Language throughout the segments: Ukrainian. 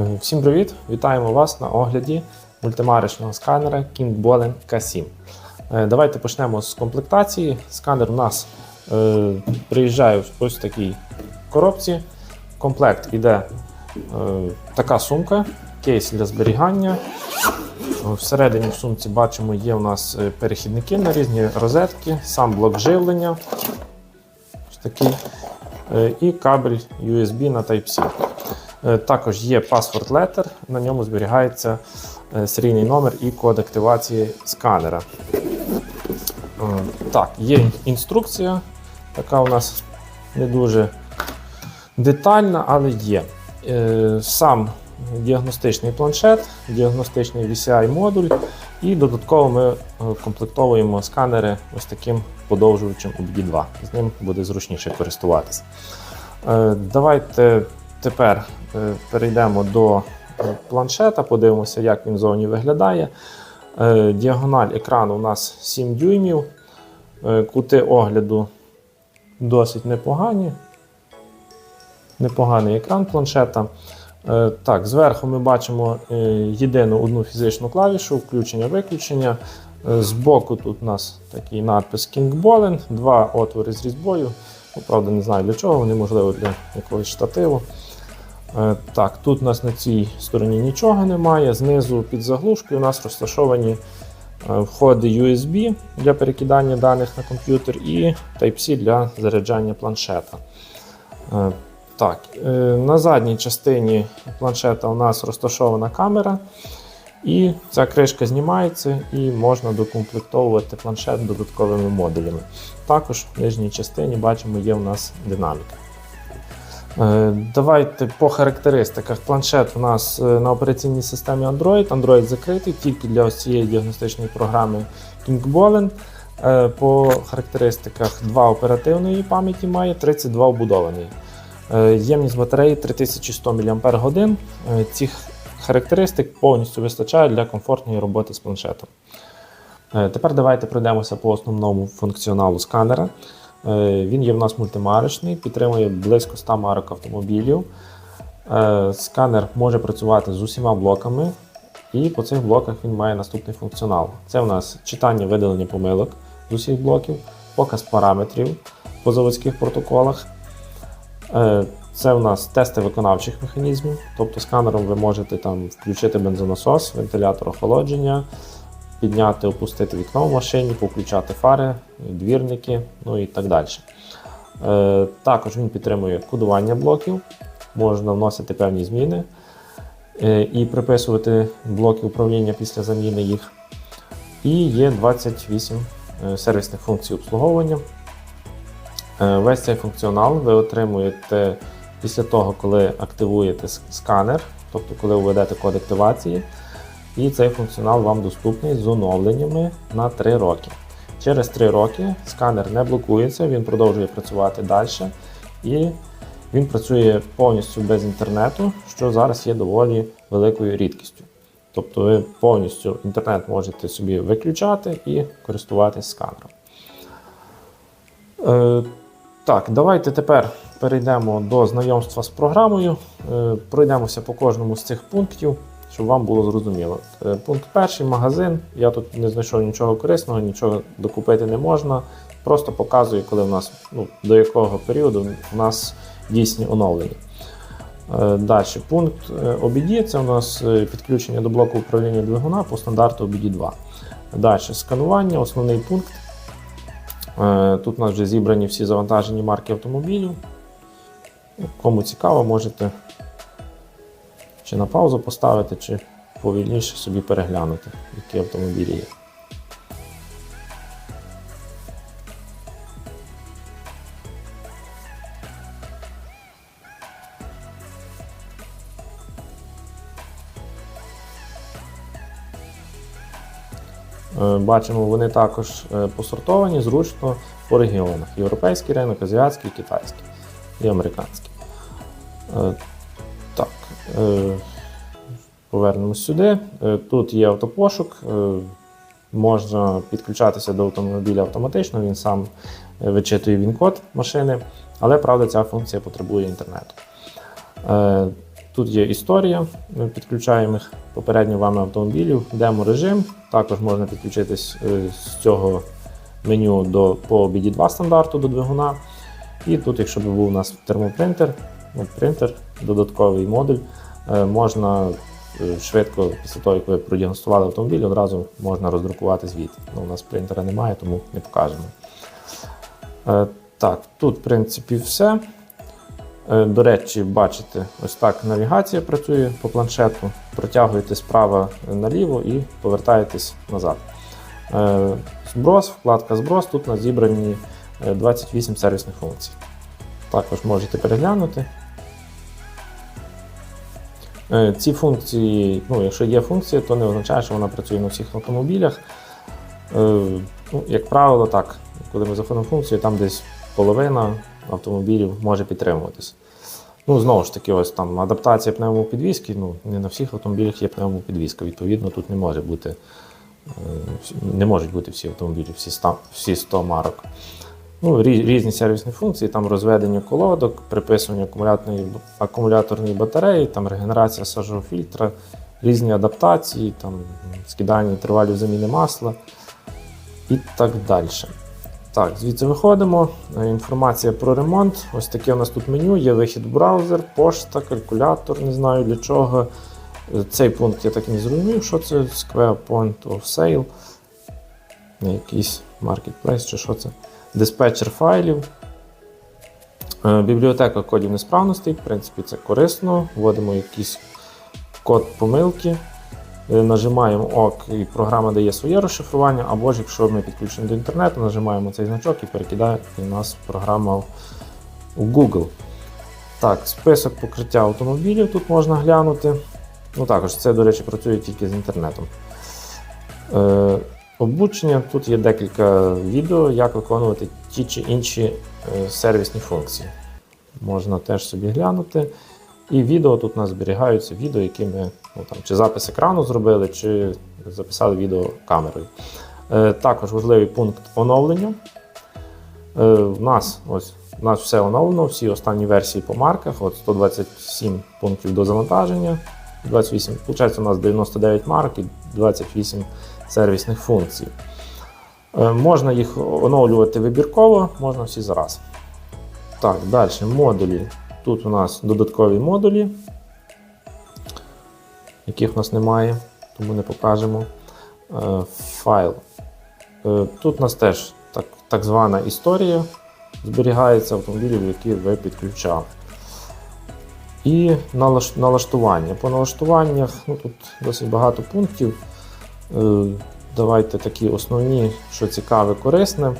Е, Всім привіт! Вітаємо вас на огляді мультимарочного сканера KingBolen K7. Е, Давайте почнемо з комплектації. Сканер у нас е, приїжджає в ось такій коробці. В комплект іде е, така сумка, кейс для зберігання. Е, Всередині в сумці бачимо, є у нас перехідники на різні розетки, сам блок живлення. Ось такий. І кабель USB на Type-C. Е, Також є паспорт letter, на ньому зберігається е, серійний номер і код активації сканера. Е, Так, є інструкція, така у нас не дуже детальна, але є. Сам діагностичний планшет, діагностичний VCI-модуль, і додатково ми комплектовуємо сканери ось таким подовжувачем OBD2. З ним буде зручніше користуватися. Давайте тепер е, перейдемо до е, планшета, подивимося, як він зовні виглядає. Е, Діагональ екрану у нас 7 дюймів. Кути огляду досить непогані. Непоганий екран планшета. Так, зверху ми бачимо єдину одну фізичну клавішу, включення-виключення. Е, Збоку тут у нас такий надпис King Bolin, два отвори з різьбою. Ну, Правда, не знаю для чого, вони можливо для якогось штативу. Е, Так, тут у нас на цій стороні нічого немає. Знизу під заглушкою у нас розташовані е, входи USB для перекидання даних на комп'ютер і Type-C для заряджання планшета. Е, Так, на задній частині планшета у нас розташована камера. І ця кришка знімається і можна докомплектовувати планшет додатковими модулями. Також в нижній частині бачимо, є у нас динаміка. Е, Давайте по характеристиках. Планшет у нас е, на операційній системі Android. Android закритий тільки для ось цієї діагностичної програми KingBolen. Е, По характеристиках 2 оперативної пам'яті має, 32 вбудованої. Ємність батареї 3100 мАч. Цих характеристик повністю вистачає для комфортної роботи з планшетом. Тепер давайте пройдемося по основному функціоналу сканера. Е, Він є в нас мультимарочний, підтримує близько 100 марок автомобілів. Е, Сканер може працювати з усіма блоками, і по цих блоках він має наступний функціонал. Це у нас читання видалення помилок з усіх блоків, показ параметрів по заводських протоколах. Е, Це у нас тести виконавчих механізмів, тобто сканером ви можете там включити бензонасос, вентилятор охолодження, підняти, опустити вікно в машині, повключати фари, двірники, ну і так далі. Е, Також він підтримує кодування блоків, можна вносити певні зміни е, і приписувати блоки управління після заміни їх. І є 28 е, сервісних функцій обслуговування. Весь цей функціонал ви отримуєте після того, коли активуєте сканер, тобто коли введете код активації. І цей функціонал вам доступний з оновленнями на 3 роки. Через 3 роки сканер не блокується, він продовжує працювати далі. І він працює повністю без інтернету, що зараз є доволі великою рідкістю. Тобто ви повністю інтернет можете собі виключати і користуватись сканером. Е, так, давайте тепер перейдемо до знайомства з програмою. Е, пройдемося по кожному з цих пунктів, щоб вам було зрозуміло. Е, пункт перший магазин. Я тут не знайшов нічого корисного, нічого докупити не можна. Просто показую, коли в нас ну, до якого періоду у нас дійсні оновлення. Е, Далі пункт е, OBD це у нас е, підключення до блоку управління двигуна по стандарту OBD 2. Далі сканування, основний пункт. Е, Тут у нас вже зібрані всі завантажені марки автомобілів. Кому цікаво, можете чи на паузу поставити, чи повільніше собі переглянути, які автомобілі є. Е, Бачимо, вони також е, посортовані зручно по регіонах: європейський ринок, азіатський, китайський і американський. Е, повернемось сюди. Е, Тут є автопошук. е, Можна підключатися до автомобіля автоматично, він сам вичитує він-код машини, але правда ця функція потребує інтернету. Тут є історія підключаємих попередньо вами автомобілів, демо-режим. Також можна підключитись з цього меню до, по BD2 стандарту до двигуна. І тут, якщо б був у нас термопринтер, ну, принтер, додатковий модуль, можна е, швидко, після того, як ви продіагностували автомобіль, одразу можна роздрукувати звіт. Ну, у нас принтера немає, тому не покажемо. Е, Так, тут, в принципі, все. Е, До речі, бачите, ось так навігація працює по планшету. Протягуєте справа наліво і повертаєтесь назад. Е, Зброс, вкладка зброс. Тут у нас зібрані е, 28 сервісних функцій. Також можете переглянути. Е, Ці функції, ну, якщо є функція, то не означає, що вона працює на всіх автомобілях. Е, Ну, як правило, так. Коли ми заходимо в функцію, там десь половина автомобілів може підтримуватись. Ну, знову ж таки, ось там адаптація пневмопідвізки, ну, не на всіх автомобілях є пневмопідвізка. Відповідно, тут не може бути, е, не можуть бути всі автомобілі, всі 100, всі 100 марок. Ну, різні сервісні функції, там розведення колодок, приписування акумуляторної, акумуляторної батареї, там регенерація сажового фільтра, різні адаптації, там, скидання тривалів заміни масла і так далі. Так, звідси виходимо. Е, Інформація про ремонт. Ось таке у нас тут меню. Є вихід браузер, пошта, калькулятор, не знаю для чого. Е, Цей пункт я так і не зрозумів, що це Square Point of Sale. Якийсь marketplace чи що це. Диспетчер файлів. Е, Бібліотека кодів несправностей. В принципі, це корисно. Вводимо якийсь код помилки. Е, Нажимаємо ОК і програма дає своє розшифрування, або ж якщо ми підключені до інтернету, нажимаємо цей значок і перекидає і нас програма у Google. Так, список покриття автомобілів тут можна глянути. Ну також це, до речі, працює тільки з інтернетом. Е, обучення. Тут є декілька відео, як виконувати ті чи інші е, сервісні функції. Можна теж собі глянути. І відео тут у нас зберігаються відео, які ми ну, там, чи запис екрану зробили, чи записали відео камерою. Е, також важливий пункт оновлення. Е, в нас ось у нас все оновлено, всі останні версії по марках. От 127 пунктів до завантаження. 28, виходить, у нас 99 марок і 28 сервісних функцій. Е, можна їх оновлювати вибірково, можна всі зараз. Так, далі модулі. Тут у нас додаткові модулі, яких у нас немає, тому не покажемо. Е, Файл. Е, Тут у нас теж так, так звана історія зберігається автомобілів, які ви підключали. І налаштування. По налаштуваннях ну, тут досить багато пунктів. Е, Давайте такі основні, що цікаве, корисне.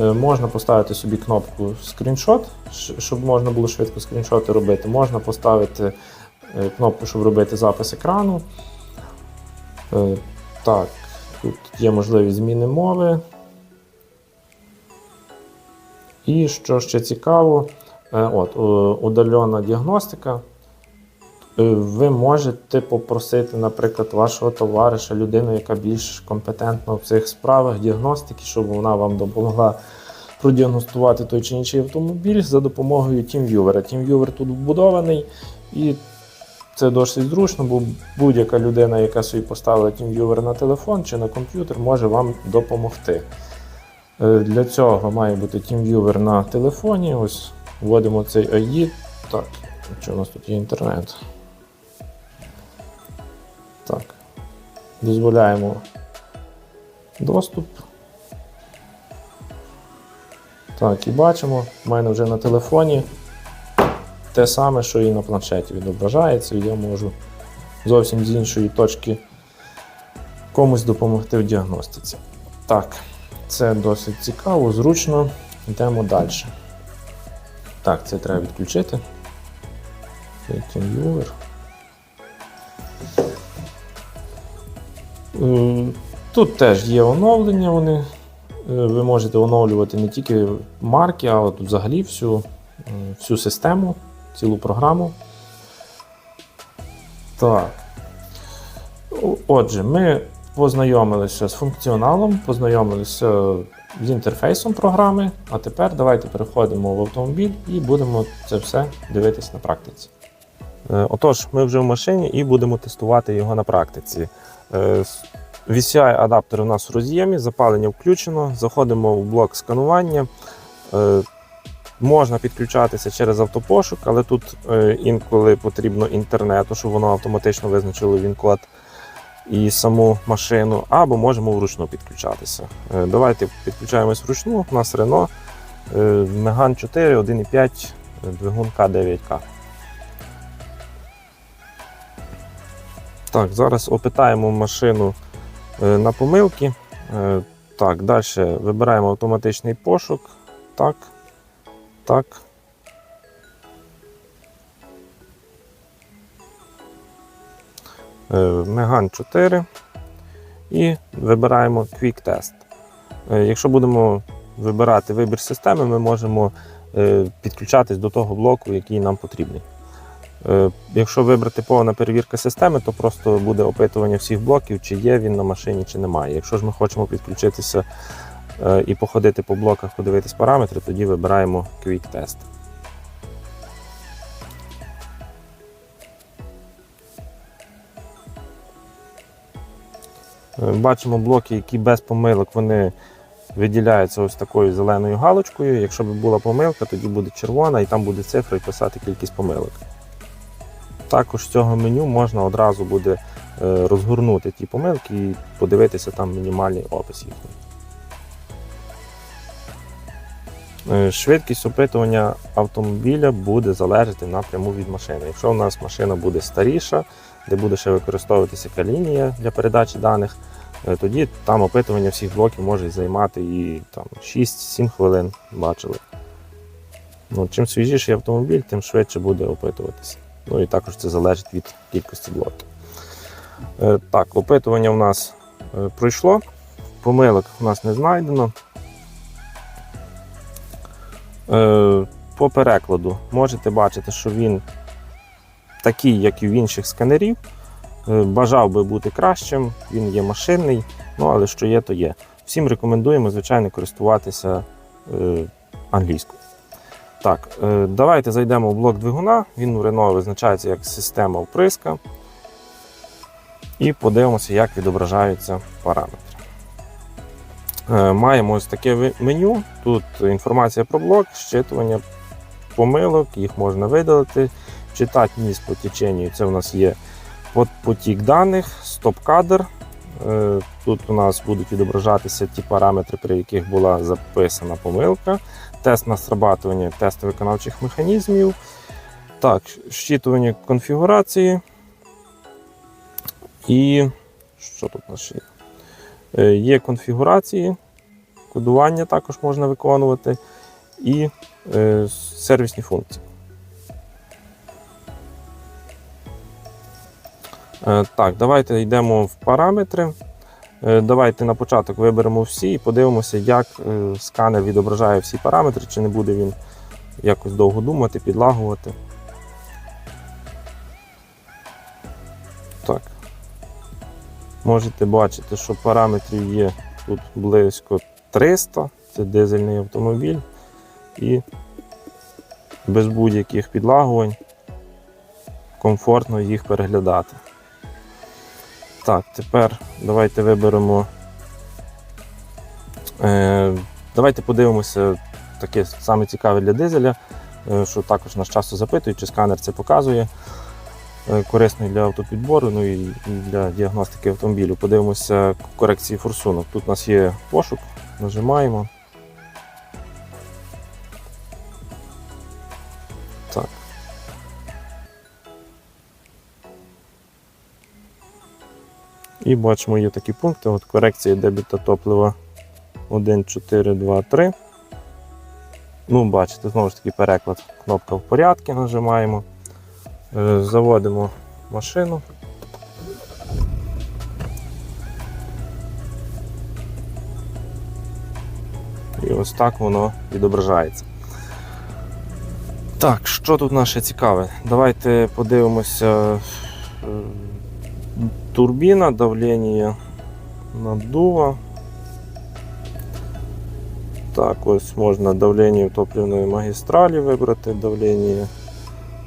Е, Можна поставити собі кнопку скріншот, щоб можна було швидко скріншоти робити. Можна поставити е, кнопку, щоб робити запис екрану. Так, тут є можливість зміни мови. І що ще цікаво, от, удальона діагностика. Е, Ви можете попросити, наприклад, вашого товариша, людину, яка більш компетентна в цих справах діагностики, щоб вона вам допомогла продіагностувати той чи інший автомобіль за допомогою TeamViewer. TeamViewer тут вбудований, і це досить зручно, бо будь-яка людина, яка собі поставила TeamViewer на телефон чи на комп'ютер, може вам допомогти. Е, Для цього має бути TeamViewer на телефоні. Ось вводимо цей AI. Так, що у нас тут є інтернет? Так. Дозволяємо доступ. Так, і бачимо, в мене вже на телефоні те саме, що і на планшеті відображається, і я можу зовсім з іншої точки комусь допомогти в діагностиці. Так, це досить цікаво, зручно. Йдемо далі. Так, це треба відключити. Це Тут теж є оновлення. Вони. Е, Ви можете оновлювати не тільки марки, а от взагалі всю, всю систему, цілу програму. Так. Отже, ми познайомилися з функціоналом, познайомилися з інтерфейсом програми, а тепер давайте переходимо в автомобіль і будемо це все дивитись на практиці. Е, Отож, ми вже в машині і будемо тестувати його на практиці. Е, VCI-адаптер у нас в роз'ємі, запалення включено, заходимо в блок сканування. Е, Можна підключатися через автопошук, але тут е, інколи потрібно інтернету, щоб воно автоматично визначило він-код і саму машину, або можемо вручну підключатися. Давайте підключаємось вручну. У нас Renault Megane 4, 1,5 е, двигун К9К. Так, зараз опитаємо машину е, на помилки. Е, Так, далі вибираємо автоматичний пошук. Так. Так. Е, Megane 4 і вибираємо Quick Test. Якщо будемо вибирати вибір системи, ми можемо підключатись до того блоку, який нам потрібний. Е, Якщо вибрати повна перевірка системи, то просто буде опитування всіх блоків, чи є він на машині, чи немає. Якщо ж ми хочемо підключитися е, і походити по блоках, подивитись параметри, тоді вибираємо Quick Test. Е, Бачимо блоки, які без помилок вони виділяються ось такою зеленою галочкою. Якщо б була помилка, тоді буде червона і там буде цифра і писати кількість помилок. Також з цього меню можна одразу буде е, розгорнути ті помилки і подивитися там мінімальний опис їхній. Е, Швидкість опитування автомобіля буде залежати напряму від машини. Якщо у нас машина буде старіша, де буде ще використовуватися лінія для передачі даних, е, тоді там опитування всіх блоків може займати і 6-7 хвилин бачили. Ну, чим свіжіший автомобіль, тим швидше буде опитуватися. Ну і також це залежить від кількості блоків. Е, Так, опитування у нас е, пройшло, помилок у нас не знайдено. Е, По перекладу можете бачити, що він такий, як і в інших сканерів. Бажав би бути кращим, він є машинний, ну але що є, то є. Всім рекомендуємо, звичайно, користуватися англійською. Так, е, давайте зайдемо в блок двигуна. Він у Renault визначається як система вприска. І подивимося, як відображаються параметри. Е, Маємо ось таке меню. Тут інформація про блок, щитування помилок, їх можна видалити, читати ніс по теченню. Це у нас є потік даних, стоп-кадр. Е, Тут у нас будуть відображатися ті параметри, при яких була записана помилка тест на срабатування тест виконавчих механізмів. Так, щитування конфігурації. І що тут ще є? Е, Є конфігурації, кодування також можна виконувати, і е, сервісні функції. Е, Так, давайте йдемо в параметри. Е, Давайте на початок виберемо всі і подивимося, як е, сканер відображає всі параметри, чи не буде він якось довго думати, підлагувати. Так. Можете бачити, що параметрів є тут близько 300, це дизельний автомобіль, і без будь-яких підлагувань комфортно їх переглядати. Так, тепер давайте виберемо. Е, давайте подивимося таке саме цікаве для дизеля, е, що також нас часто запитують, чи сканер це показує. Е, корисний для автопідбору, ну і і для діагностики автомобілю. Подивимося корекції форсунок. Тут у нас є пошук, нажимаємо. І бачимо, є такі пункти. От корекція дебіта топлива 1, 4, 2, 3. Ну, бачите, знову ж таки переклад. Кнопка в порядку нажимаємо. Е, Заводимо машину. І ось так воно відображається. Так, що тут наше цікаве? Давайте подивимося турбина, давление наддува. Так, ось можна давлення топливної магістралі вибрати, давлення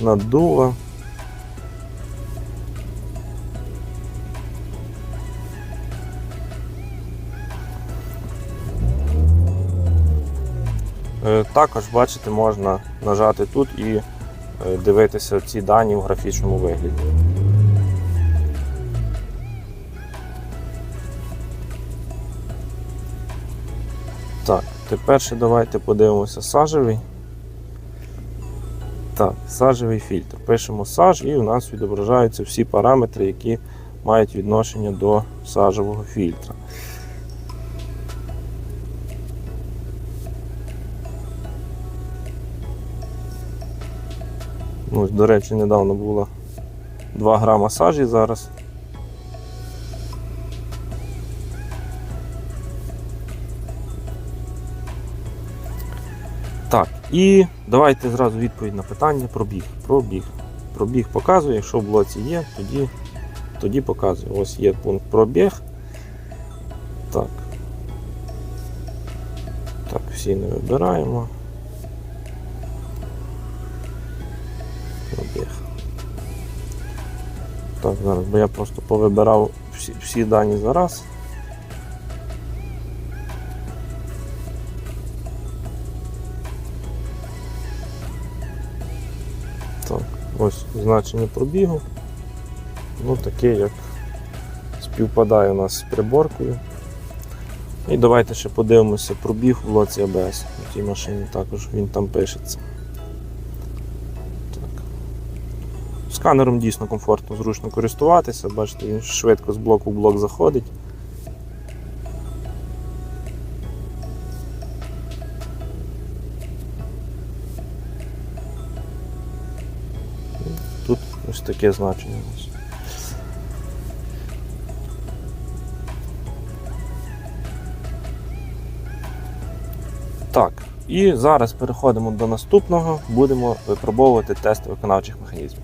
наддува. Е, також бачите, можна нажати тут і е, дивитися ці дані в графічному вигляді. Тепер ще давайте подивимося сажевий. Так, сажевий фільтр. Пишемо саж і у нас відображаються всі параметри, які мають відношення до сажевого фільтра. Ну, до речі, недавно було 2 грама сажі зараз. І давайте зразу відповідь на питання пробіг. Пробіг. Пробіг показує, якщо в блоці є, тоді, тоді показує. Ось є пункт пробіг. Так. Так, всі не вибираємо. Пробіг. Так, зараз, бо я просто повибирав всі, всі дані зараз. Ось значення пробігу. Ну, таке, як співпадає у нас з приборкою. І давайте ще подивимося пробіг в лоці АБС. У цій машині також він там пишеться. Так. Сканером дійсно комфортно, зручно користуватися. Бачите, він швидко з блоку в блок заходить. Ось таке значення. Так, і зараз переходимо до наступного, будемо випробовувати тести виконавчих механізмів.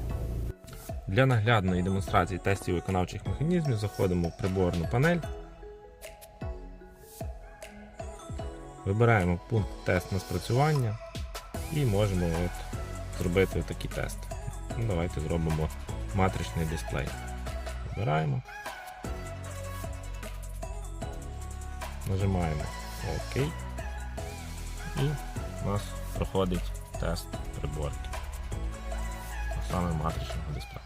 Для наглядної демонстрації тестів виконавчих механізмів заходимо в приборну панель. Вибираємо пункт тест на спрацювання і можемо от зробити отакий тест. Ну, давайте зробимо матричний дисплей. Вибираємо. Нажимаємо ОК. І у нас проходить тест приборки. Саме матричного дисплею.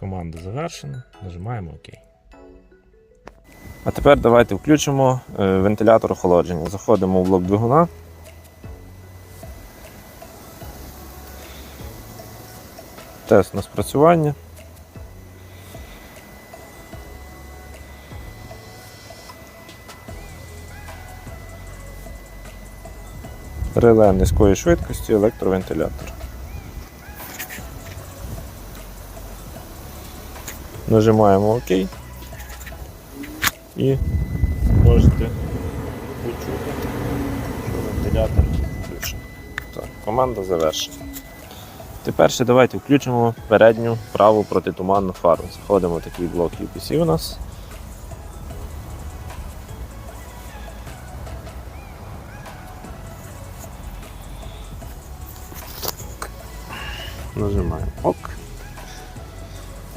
Команда завершена. Нажимаємо ОК. А тепер давайте включимо е, вентилятор охолодження. Заходимо в блок двигуна. Тест на спрацювання. Реле низької швидкості, електровентилятор. Нажимаємо ОК і можете почути, що вентилятор включений. Так, команда завершена. Тепер ще давайте включимо передню праву протитуманну фару. Заходимо в такий блок UPC у нас. Нажимаємо ОК.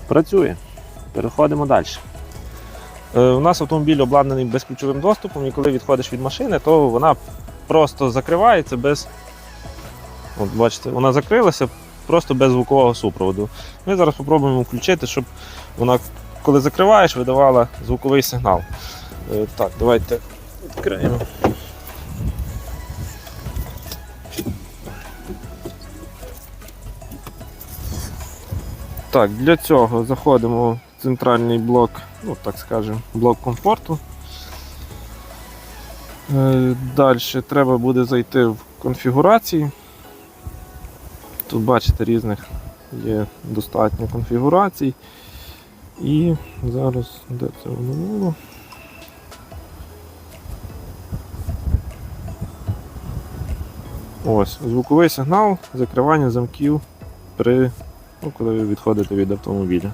Працює. Переходимо далі. Е, У нас автомобіль обладнаний безключовим доступом, і коли відходиш від машини, то вона просто закривається без. От бачите, вона закрилася просто без звукового супроводу. Ми зараз спробуємо включити, щоб вона, коли закриваєш, видавала звуковий сигнал. Е, Так, давайте відкриємо. Так, для цього заходимо центральний блок, ну так скажемо, блок комфорту. Далі треба буде зайти в конфігурації. Тут бачите різних є достатньо конфігурацій. І зараз де це воно було? Ось, звуковий сигнал закривання замків при, ну, коли ви відходите від автомобіля.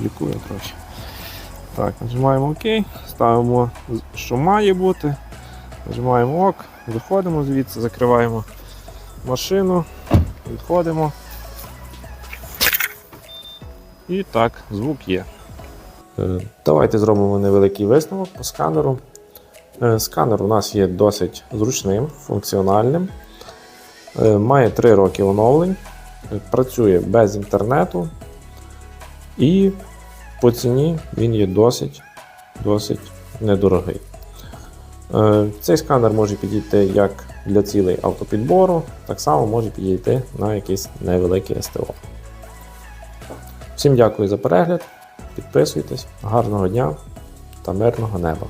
Блікує трохи. Так, нажимаємо ОК, ставимо, що має бути, нажимаємо ОК, виходимо звідси, закриваємо машину, відходимо. І так, звук є. Е, Давайте зробимо невеликий висновок по сканеру. Е, Сканер у нас є досить зручним, функціональним. Е, Має 3 роки оновлень, працює без інтернету. І по ціні він є досить, досить недорогий. Е, Цей сканер може підійти як для цілей автопідбору, так само може підійти на якийсь невеликий СТО. Всім дякую за перегляд. Підписуйтесь, гарного дня та мирного неба!